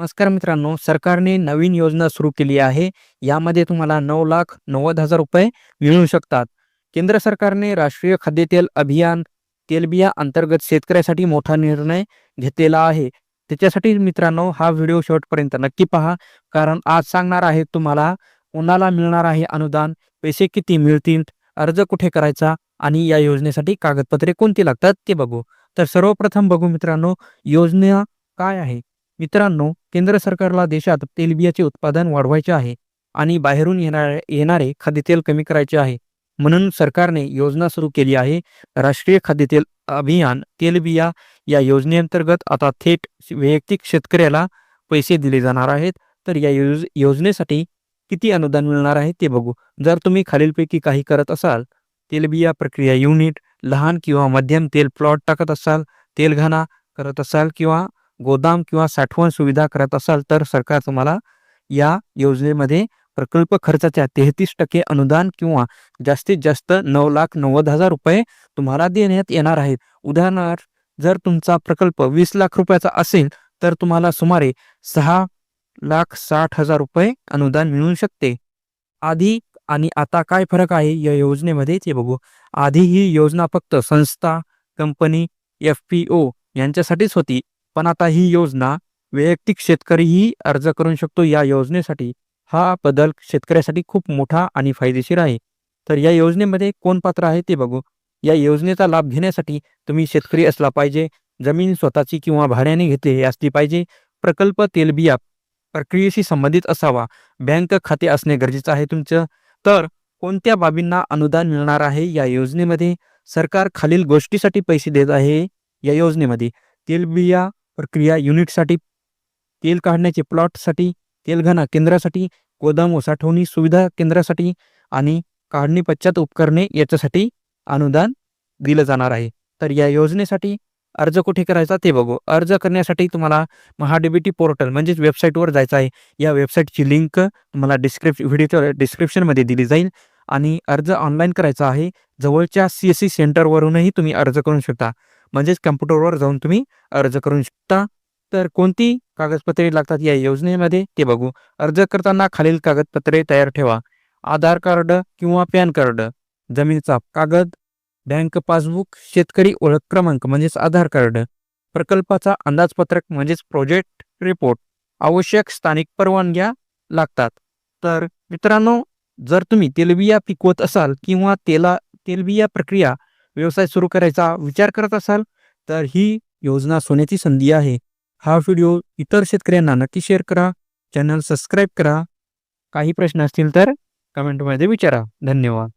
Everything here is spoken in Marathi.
नमस्कार मित्रांनो सरकारने नवीन योजना सुरू केली आहे. यामध्ये तुम्हाला नऊ लाख नव्वद हजार रुपये मिळू शकतात. केंद्र सरकारने राष्ट्रीय खाद्यतेल अभियान तेलबिया अंतर्गत शेतकऱ्यासाठी मोठा निर्णय घेतलेला आहे. त्याच्यासाठी मित्रांनो हा व्हिडिओ शेवटपर्यंत नक्की पहा. कारण आज सांगणार आहे तुम्हाला कोणाला मिळणार आहे अनुदान पैसे किती मिळतील अर्ज कुठे करायचा आणि या योजनेसाठी कागदपत्रे कोणती लागतात ते बघू. तर सर्वप्रथम बघू मित्रांनो योजना काय आहे? मित्रांनो केंद्र सरकारला देशात तेलबियाचे उत्पादन वाढवायचे आहे आणि बाहेरून येणारे येणारे खाद्यतेल कमी करायचे आहे. म्हणून सरकारने योजना सुरू केली आहे. राष्ट्रीय खाद्यतेल अभियान तेलबिया या योजनेअंतर्गत आता थेट वैयक्तिक शेतकऱ्याला पैसे दिले जाणार आहेत. तर या योज योजनेसाठी किती अनुदान मिळणार आहे ते बघू. जर तुम्ही खालीलपैकी काही करत असाल तेलबिया प्रक्रिया युनिट लहान किंवा मध्यम तेल प्लॉट टाकत असाल तेलघाना करत असाल किंवा गोदाम किंवा साठवण सुविधा करत असाल तर सरकार तुम्हाला या योजनेमध्ये प्रकल्प खर्चाच्या तेहतीस टक्के अनुदान किंवा जास्तीत जास्त नऊ लाख नव्वद हजार रुपये तुम्हाला देण्यात येणार आहेत. उदाहरणार्थ जर तुमचा प्रकल्प वीस लाख रुपयाचा असेल तर तुम्हाला सुमारे सहा लाख साठ हजार रुपये अनुदान मिळू शकते. आधी आणि आता काय फरक आहे या योजनेमध्ये ते बघू. आधी ही योजना फक्त संस्था कंपनी एफ पी ओ यांच्यासाठीच होती. पण आता ही योजना वैयक्तिक शेतकरीही अर्ज करू शकतो या योजनेसाठी. हा बदल शेतकऱ्यासाठी खूप मोठा आणि फायदेशीर आहे. तर या योजनेमध्ये कोण पात्र आहे ते बघू. या योजनेचा लाभ घेण्यासाठी तुम्ही शेतकरी असला पाहिजे जमीन स्वतःची किंवा भाड्याने घेतलेली असली पाहिजे प्रकल्प तेलबिया प्रक्रियेशी संबंधित असावा बँक खाते असणे गरजेचं आहे तुमचं. तर कोणत्या बाबींना अनुदान मिळणार आहे या योजनेमध्ये? सरकार खालील गोष्टीसाठी पैसे देत आहे या योजनेमध्ये. तेलबिया प्रक्रिया युनिटसाठी तेल काढण्याचे प्लॉटसाठी तेलघाना केंद्रासाठी गोदाम व साठवणी सुविधा केंद्रासाठी आणि काढणी पश्चात उपकरणे याच्यासाठी अनुदान दिलं जाणार आहे. तर या योजनेसाठी अर्ज कुठे करायचा ते बघू. अर्ज करण्यासाठी तुम्हाला महाडीबीटी पोर्टल म्हणजेच वेबसाईटवर जायचं आहे. या वेबसाईटची लिंक तुम्हाला डिस्क्रिप व्हिडिओच्या डिस्क्रिप्शनमध्ये दिली जाईल आणि अर्ज ऑनलाईन करायचा आहे. जवळच्या सी एस सी सेंटरवरूनही तुम्ही अर्ज करू शकता. म्हणजेच कम्प्युटरवर जाऊन तुम्ही अर्ज करू शकता. तर कोणती कागदपत्रे लागतात या योजनेमध्ये ते बघू. अर्ज करताना खालील कागदपत्रे तयार ठेवा. आधार कार्ड किंवा पॅन कार्ड जमिनीचा कागद बँक पासबुक शेतकरी ओळख क्रमांक म्हणजेच आधार कार्ड प्रकल्पाचा अंदाजपत्रक म्हणजेच प्रोजेक्ट रिपोर्ट आवश्यक स्थानिक परवानग्या लागतात. तर मित्रांनो जर तुम्ही तेलबिया पिकवत असाल किंवा तेला तेलबिया प्रक्रिया व्यवसाय सुरू करायचा विचार करत असाल तर ही योजना सोन्याची संधी आहे. हा व्हिडिओ इतर शेतकऱ्यांना नक्की शेअर करा चॅनल सबस्क्राईब करा. काही प्रश्न असतील तर कमेंटमध्ये विचारा. धन्यवाद.